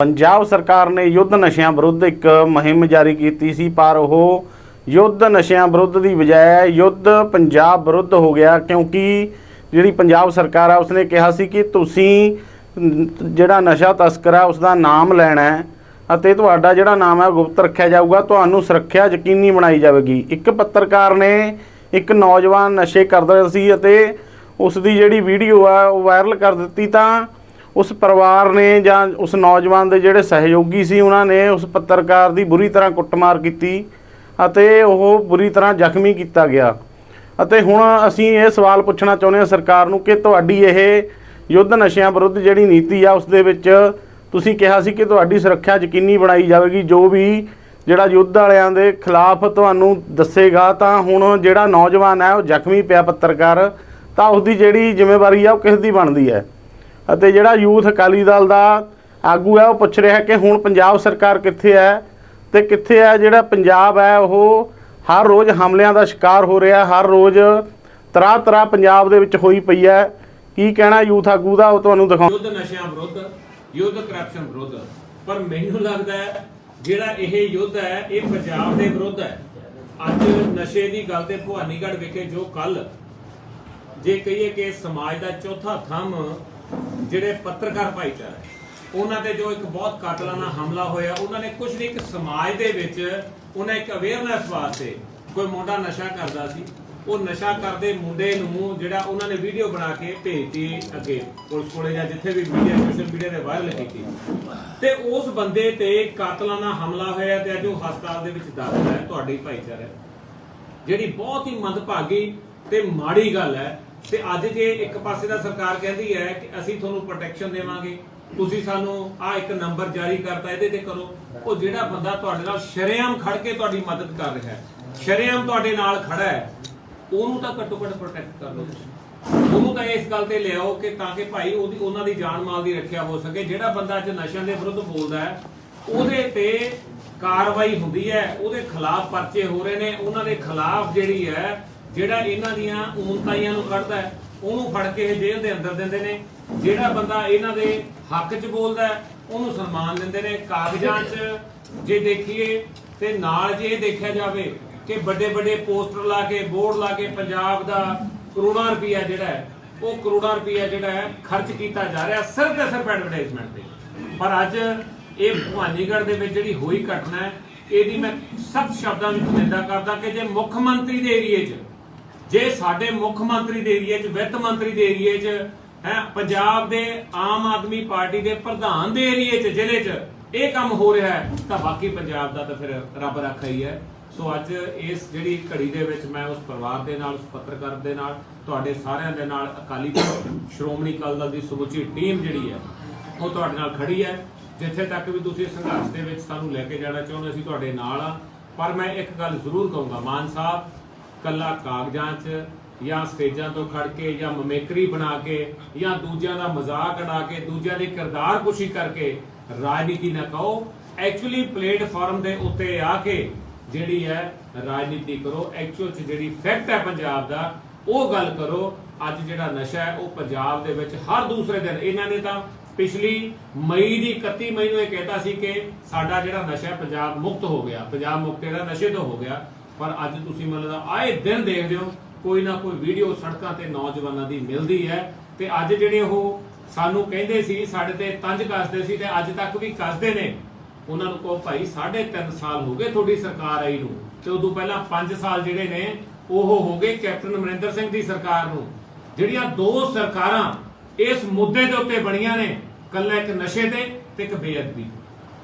ਪੰਜਾਬ ਸਰਕਾਰ ਨੇ ਯੁੱਧ ਨਸ਼ਿਆਂ ਵਿਰੁੱਧ ਇੱਕ ਮੁਹਿੰਮ ਜਾਰੀ ਕੀਤੀ ਸੀ, ਪਰ ਉਹ ਯੁੱਧ ਨਸ਼ਿਆਂ ਵਿਰੁੱਧ ਦੀ ਬਜਾਏ ਯੁੱਧ ਪੰਜਾਬ ਵਿਰੁੱਧ ਹੋ ਗਿਆ, ਕਿਉਂਕਿ ਜਿਹੜੀ ਪੰਜਾਬ ਸਰਕਾਰ ਆ, ਉਸਨੇ ਕਿਹਾ ਸੀ ਕਿ ਤੁਸੀਂ ਜਿਹੜਾ ਨਸ਼ਾ ਤਸਕਰ ਆ ਉਸ ਦਾ ਨਾਮ ਲੈਣਾ ਹੈ ਅਤੇ ਤੁਹਾਡਾ ਜਿਹੜਾ ਨਾਮ ਹੈ ਗੁਪਤ ਰੱਖਿਆ ਜਾਊਗਾ, ਤੁਹਾਨੂੰ ਸੁਰੱਖਿਆ ਯਕੀਨੀ ਬਣਾਈ ਜਾਵੇਗੀ। ਇੱਕ ਪੱਤਰਕਾਰ ਨੇ ਇੱਕ ਨੌਜਵਾਨ ਨਸ਼ੇ ਕਰਦਾ ਸੀ ਅਤੇ ਉਸ ਦੀ ਜਿਹੜੀ ਵੀਡੀਓ ਆ, ਉਹ ਵਾਇਰਲ ਕਰ ਦਿੱਤੀ ਤਾਂ ਉਸ ਪਰਿਵਾਰ ਨੇ ਜਾਂ ਉਸ ਨੌਜਵਾਨ ਦੇ ਜਿਹੜੇ ਸਹਿਯੋਗੀ ਸੀ, ਉਹਨਾਂ ਨੇ ਉਸ ਪੱਤਰਕਾਰ ਦੀ ਬੁਰੀ ਤਰ੍ਹਾਂ ਕੁੱਟਮਾਰ ਕੀਤੀ ਅਤੇ ਉਹ ਬੁਰੀ ਤਰ੍ਹਾਂ ਜ਼ਖਮੀ ਕੀਤਾ ਗਿਆ। ਅਤੇ ਹੁਣ ਅਸੀਂ ਇਹ ਸਵਾਲ ਪੁੱਛਣਾ ਚਾਹੁੰਦੇ ਹਾਂ ਸਰਕਾਰ ਨੂੰ ਕਿ ਤੁਹਾਡੀ ਇਹ ਯੁੱਧ ਨਸ਼ਿਆਂ ਵਿਰੁੱਧ ਜਿਹੜੀ ਨੀਤੀ ਆ, ਉਸ ਦੇ ਵਿੱਚ ਤੁਸੀਂ ਕਿਹਾ ਸੀ ਕਿ ਤੁਹਾਡੀ ਸੁਰੱਖਿਆ ਯਕੀਨੀ ਬਣਾਈ ਜਾਵੇਗੀ, ਜੋ ਵੀ ਜਿਹੜਾ ਯੁੱਧ ਵਾਲਿਆਂ ਦੇ ਖਿਲਾਫ ਤੁਹਾਨੂੰ ਦੱਸੇਗਾ, ਤਾਂ ਹੁਣ ਜਿਹੜਾ ਨੌਜਵਾਨ ਹੈ ਉਹ ਜ਼ਖਮੀ ਪਿਆ ਪੱਤਰਕਾਰ, ਤਾਂ ਉਸ ਦੀ ਜਿਹੜੀ ਜ਼ਿੰਮੇਵਾਰੀ ਆ ਉਹ ਕਿਸ ਦੀ ਬਣਦੀ ਹੈ? ਅਤੇ ਜਿਹੜਾ ਯੂਥ ਅਕਾਲੀ ਦਲ ਦਾ ਆਗੂ ਹੈ, ਉਹ ਪੁੱਛ ਰਿਹਾ ਕਿ ਹੁਣ ਪੰਜਾਬ ਸਰਕਾਰ ਕਿੱਥੇ ਹੈ ਤੇ ਕਿੱਥੇ ਹੈ ਜਿਹੜਾ ਪੰਜਾਬ ਹੈ, ਉਹ ਹਰ ਰੋਜ਼ ਹਮਲਿਆਂ ਦਾ ਸ਼ਿਕਾਰ ਹੋ ਰਿਹਾ, ਹਰ ਰੋਜ਼ ਤਰ੍ਹਾਂ ਤਰ੍ਹਾਂ ਪੰਜਾਬ ਦੇ ਵਿੱਚ ਹੋਈ ਪਈ ਹੈ। ਕੀ ਕਹਿਣਾ ਯੂਥ ਆਗੂ ਦਾ, ਉਹ ਤੁਹਾਨੂੰ ਦਿਖਾਉਂ ਯੁੱਧ ਨਸ਼ਿਆਂ ਵਿਰੁੱਧ, ਯੁੱਧ ਕਰਪਸ਼ਨ ਵਿਰੁੱਧ। ਪਰ ਮੈਨੂੰ ਲੱਗਦਾ ਹੈ, ਜਿਹੜਾ ਇਹ ਯੁੱਧ ਹੈ, ਇਹ ਪੰਜਾਬ ਦੇ ਵਿਰੁੱਧ ਹੈ। ਅੱਜ ਨਸ਼ੇ ਦੀ ਗੱਲ ਤੇ ਭਵਾਨੀਗੜ੍ਹ ਵਿਖੇ ਜੋ ਕੱਲ ਜੇ ਕਹੀਏ ਕਿ ਸਮਾਜ ਦਾ ਚੌਥਾ ਥੰਮ ਜਿਹੜੇ ਪੱਤਰਕਾਰ ਭਾਈਚਾਰਾ ਹੈ, ਉਹਨਾਂ ਤੇ ਜੋ ਇੱਕ ਬਹੁਤ ਕਾਤਲਾਨਾ ਹਮਲਾ ਹੋਇਆ ਉਹਨਾਂ ਨੇ ਕੁਝ ਨਹੀਂ ਇੱਕ ਸਮਾਜ ਦੇ ਵਿੱਚ ਉਹਨਾਂ ਇੱਕ ਅਵੇਅਰਨੈਸ ਵਾਸਤੇ ਕੋਈ ਮੁੰਡਾ ਨਸ਼ਾ ਕਰਦਾ ਸੀ। ਉਹ ਨਸ਼ਾ ਕਰਦੇ ਮੁੰਡੇ ਨੂੰ ਜਿਹੜਾ ਉਹਨਾਂ ਨੇ ਵੀਡੀਓ ਬਣਾ ਕੇ ਭੇਜਤੀ ਅੱਗੇ ਪੁਲਿਸ ਕੋਲੇ ਜਾਂ ਜਿੱਥੇ ਵੀ ਮੀਡੀਆ ਸੋਸ਼ਲ ਮੀਡੀਆ ਤੇ ਵਾਇਰਲ ਕੀਤੀ। ਤੇ ਉਸ ਬੰਦੇ ਤੇ ਕਾਤਲਾਨਾ ਹਮਲਾ ਹੋਇਆ ਤੇ ਅੱਜ ਉਹ ਹਸਪਤਾਲ ਦੇ ਵਿੱਚ ਦਾਖਲ ਹੈ ਤੁਹਾਡੇ ਭਾਈਚਾਰਾ। ਜਿਹੜੀ ਬਹੁਤ ਹੀ ਮੰਦਭਾਗੀ ਤੇ ਮਾੜੀ ਗੱਲ ਹੈ। ਤੇ ਅੱਜ ਜੇ ਇੱਕ ਪਾਸੇ ਦਾ ਸਰਕਾਰ ਕਹਿੰਦੀ ਹੈ ਕਿ ਅਸੀਂ ਤੁਹਾਨੂੰ ਪ੍ਰੋਟੈਕਸ਼ਨ ਦੇਵਾਂਗੇ, ਤੁਸੀਂ ਸਾਨੂੰ ਆ ਇੱਕ ਨੰਬਰ ਜਾਰੀ ਕਰਤਾ, ਇਹਦੇ ਤੇ ਕਰੋ। ਉਹ ਜਿਹੜਾ ਬੰਦਾ ਤੁਹਾਡੇ ਨਾਲ ਸ਼ਰੇਆਮ ਖੜ ਕੇ ਤੁਹਾਡੀ ਮਦਦ ਕਰ ਰਿਹਾ ਹੈ, ਸ਼ਰੇਆਮ ਤੁਹਾਡੇ ਨਾਲ ਖੜਾ ਹੈ, ਉਹਨੂੰ ਤਾਂ ਘੱਟੋ ਘੱਟ ਪ੍ਰੋਟੈਕਟ ਕਰ ਲਓ ਉਹਨੂੰ ਤਾਂ ਇਸ ਗੱਲ ਤੇ ਲਿਆਓ ਕਿ ਤਾਂ ਕਿ ਭਾਈ ਉਹਦੀ, ਉਹਨਾਂ ਦੀ ਜਾਨ ਮਾਲ ਦੀ ਰੱਖਿਆ ਹੋ ਸਕੇ। ਜਿਹੜਾ ਬੰਦਾ ਅੱਜ ਨਸ਼ਿਆਂ ਦੇ ਵਿਰੁੱਧ ਬੋਲਦਾ ਹੈ, ਉਹਦੇ ਤੇ ਕਾਰਵਾਈ ਹੁੰਦੀ ਹੈ, ਉਹਦੇ ਖਿਲਾਫ ਪਰਚੇ ਹੋ ਰਹੇ ਨੇ, ਉਹਨਾਂ ਦੇ ਖਿਲਾਫ ਜਿਹੜੀ ਹੈ ਜਿਹੜਾ ਇਹਨਾਂ ਦੀਆਂ ਊਨਤਾਈਆਂ ਨੂੰ ਕੱਢਦਾ ਉਹਨੂੰ ਫੜ ਕੇ ਇਹ ਜੇਲ੍ਹ ਦੇ ਅੰਦਰ ਦਿੰਦੇ ਨੇ। ਜਿਹੜਾ ਬੰਦਾ ਇਹਨਾਂ ਦੇ ਹੱਕ 'ਚ ਬੋਲਦਾ ਉਹਨੂੰ ਸਨਮਾਨ ਦਿੰਦੇ ਨੇ। ਕਾਗਜ਼ਾਂ 'ਚ ਜੇ ਦੇਖੀਏ ਤੇ ਨਾਲ ਜੇ ਇਹ ਦੇਖਿਆ ਜਾਵੇ ਕਿ ਵੱਡੇ ਵੱਡੇ ਪੋਸਟਰ ਲਾ ਕੇ, ਬੋਰਡ ਲਾ ਕੇ ਪੰਜਾਬ ਦਾ ਕਰੋੜਾਂ ਰੁਪਈਆ ਜਿਹੜਾ ਹੈ, ਉਹ ਕਰੋੜਾਂ ਰੁਪਈਆ ਜਿਹੜਾ ਹੈ ਖਰਚ ਕੀਤਾ ਜਾ ਰਿਹਾ ਸਿਰਫ ਤੇ ਸਿਰਫ ਐਡਵਰਟਾਈਜ਼ਮੈਂਟ ਤੇ। ਪਰ ਅੱਜ ਇਹ ਭਵਾਨੀਗੜ੍ਹ ਦੇ ਵਿੱਚ ਜਿਹੜੀ ਹੋਈ ਘਟਨਾ ਹੈ, ਇਹਦੀ ਮੈਂ ਸਖਤ ਸ਼ਬਦਾਂ ਵਿੱਚ ਨਿੰਦਾ ਕਰਦਾ ਕਿ ਜੇ ਮੁੱਖ ਮੰਤਰੀ ਦੇ ਏਰੀਏ 'ਚ ਜੇ ਸਾਡੇ ਮੁੱਖ ਮੰਤਰੀ ਦੇ ਏਰੀਏ 'ਚ, ਵਿੱਤ ਮੰਤਰੀ ਦੇ ਏਰੀਏ 'ਚ, ਹੈ, ਪੰਜਾਬ ਦੇ ਆਮ ਆਦਮੀ ਪਾਰਟੀ ਦੇ ਪ੍ਰਧਾਨ ਦੇ ਏਰੀਏ 'ਚ, ਜ਼ਿਲ੍ਹੇ 'ਚ ਇਹ ਕੰਮ ਹੋ ਰਿਹਾ ਹੈ, ਤਾਂ ਬਾਕੀ ਪੰਜਾਬ ਦਾ ਤਾਂ ਫਿਰ ਰੱਬ ਰੱਖਾ ਹੀ ਹੈ। ਸੋ ਅੱਜ ਇਸ ਜਿਹੜੀ ਘੜੀ ਦੇ ਵਿੱਚ ਮੈਂ ਉਸ ਪਰਿਵਾਰ ਦੇ ਨਾਲ, ਉਸ ਪੱਤਰਕਾਰ ਦੇ ਨਾਲ, ਤੁਹਾਡੇ ਸਾਰਿਆਂ ਦੇ ਨਾਲ ਅਕਾਲੀ ਦਲ, ਸ਼੍ਰੋਮਣੀ ਅਕਾਲੀ ਦਲ ਦੀ ਸਮੁੱਚੀ ਟੀਮ ਜਿਹੜੀ ਹੈ, ਉਹ ਤੁਹਾਡੇ ਨਾਲ ਖੜੀ ਹੈ। ਜਿੱਥੇ ਤੱਕ ਵੀ ਤੁਸੀਂ ਸੰਘਰਸ਼ ਦੇ ਵਿੱਚ ਸਾਨੂੰ ਲੈ ਕੇ ਜਾਣਾ ਚਾਹੁੰਦੇ ਅਸੀਂ ਤੁਹਾਡੇ ਨਾਲ ਆ ਪਰ ਮੈਂ ਇੱਕ ਗੱਲ ਜ਼ਰੂਰ ਕਹੂੰਗਾ, ਮਾਨ ਸਾਹਿਬ ਕੱਲਾ ਕਾਗਜ਼ਾਂ 'ਚ ਜਾਂ ਸਟੇਜਾਂ ਤੋਂ ਖੜ ਕੇ ਜਾਂ ਮਮੇਕਰੀ ਬਣਾ ਕੇ ਜਾਂ ਦੂਜਿਆਂ ਦਾ ਮਜ਼ਾਕ ਉਡਾ ਕੇ, ਦੂਜਿਆਂ ਦੇ ਕਿਰਦਾਰ ਕੁਸ਼ੀ ਕਰਕੇ ਰਾਜਨੀਤੀ ਨਾ ਕਹੋ। ਐਕਚੁਅਲੀ ਪਲੇਟਫਾਰਮ ਦੇ ਉੱਤੇ ਆ ਕੇ ਜਿਹੜੀ ਹੈ ਰਾਜਨੀਤੀ ਕਰੋ। ਐਕਚੁਅਲ 'ਚ ਜਿਹੜੀ ਫੈਕਟ ਹੈ ਪੰਜਾਬ ਦਾ, ਉਹ ਗੱਲ ਕਰੋ। ਅੱਜ ਜਿਹੜਾ ਨਸ਼ਾ ਹੈ, ਉਹ ਪੰਜਾਬ ਦੇ ਵਿੱਚ ਹਰ ਦੂਸਰੇ ਦਿਨ। ਇਹਨਾਂ ਨੇ ਤਾਂ ਪਿਛਲੀ ਮਈ ਦੀ 31 ਮਈ ਨੂੰ ਇਹ ਕਹਿਤਾ ਸੀ ਕਿ ਸਾਡਾ ਜਿਹੜਾ ਨਸ਼ਾ ਪੰਜਾਬ ਮੁਕਤ ਹੋ ਗਿਆ। ਪੰਜਾਬ ਮੁਕਤ ਜਿਹੜਾ ਨਸ਼ੇ ਤੋਂ ਹੋ ਗਿਆ। ਪਰ ਅੱਜ ਤੁਸੀਂ ਮਤਲਬ ਆਏ ਦਿਨ ਦੇਖਦੇ ਹੋ, ਕੋਈ ਨਾ ਕੋਈ ਵੀਡੀਓ ਸੜਕਾਂ ਤੇ ਨੌਜਵਾਨਾਂ ਦੀ ਮਿਲਦੀ ਹੈ। ਤੇ ਅੱਜ ਜਿਹੜੇ ਉਹ ਸਾਨੂੰ ਕਹਿੰਦੇ ਸੀ, ਸਾਡੇ ਤੇ ਤੰਜ ਕੱਸਦੇ ਸੀ ਤੇ ਅੱਜ ਤੱਕ ਵੀ ਕੱਸਦੇ ਨੇ। ਉਹਨਾਂ ਨੂੰ ਕਹੋ, ਭਾਈ 3.5 ਸਾਲ ਹੋ ਗਏ ਤੁਹਾਡੀ ਸਰਕਾਰ ਆਈ ਨੂੰ। ਤੇ ਉਦੋਂ ਪਹਿਲਾਂ 5 ਸਾਲ ਜਿਹੜੇ ਨੇ, ਉਹ ਹੋ ਗਏ ਕੈਪਟਨ ਅਮਰਿੰਦਰ ਸਿੰਘ ਦੀ ਸਰਕਾਰ ਨੂੰ। ਜਿਹੜੀਆਂ ਦੋ ਸਰਕਾਰਾਂ ਇਸ ਮੁੱਦੇ ਦੇ ਉੱਤੇ ਬਣੀਆਂ ਨੇ, ਕੱਲਾ ਇੱਕ ਨਸ਼ੇ ਤੇ ਤੇ ਇੱਕ ਬੇਅਦਬੀ।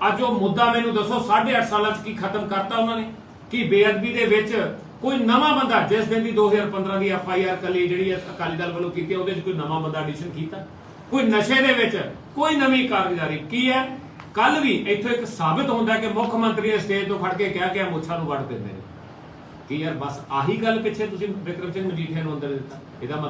ਅੱਜ ਉਹ ਮੁੱਦਾ ਮੈਨੂੰ ਦੱਸੋ 8.5 ਸਾਲਾਂ 'ਚ ਕੀ ਖਤਮ ਕਰਤਾ ਉਹਨਾਂ ਨੇ? ਕਿ ਬੇਅਦਬੀ ਦੇ ਵਿੱਚ ਕੋਈ ਨਵਾਂ ਬੰਦਾ, ਜਿਸ ਦਿਨ ਦੀ 2015 ਦੀ ਐਫ ਆਈ ਆਰ ਕੱਲੀ ਜਿਹੜੀ ਅਕਾਲੀ ਦਲ ਵੱਲੋਂ ਕੀਤੀ, ਉਹਦੇ 'ਚ ਕੋਈ ਨਵਾਂ ਬੰਦਾ ਐਡੀਸ਼ਨ ਕੀਤਾ? ਕੋਈ ਨਸ਼ੇ ਦੇ ਵਿੱਚ? ਕੋਈ ਨਵੀਂ ਕਾਰਗੁਜ਼ਾਰੀ? ਕੀ ਹੈ? ਕੱਲ ਵੀ ਇੱਥੋਂ ਇੱਕ ਸਾਬਤ ਹੁੰਦਾ ਕਿ ਮੁੱਖ ਮੰਤਰੀ ਨੇ ਸਟੇਜ ਤੋਂ ਖੜ ਕੇ ਕਿਹਾ ਕਿ ਇਹ ਮੁੱਛਾਂ ਨੂੰ ਵੱਢ ਦਿੰਦੇ ਨੇ। ਕਿ ਯਾਰ, ਬਸ ਆਹੀ ਗੱਲ ਪਿੱਛੇ ਤੁਸੀਂ ਵਿਕਰਮ ਸਿੰਘ ਮਜੀਠੀਆ ਨੂੰ ਅੰਦਰ ਦਿੱਤਾ? ਇਹਦਾ ਮਤਲਬ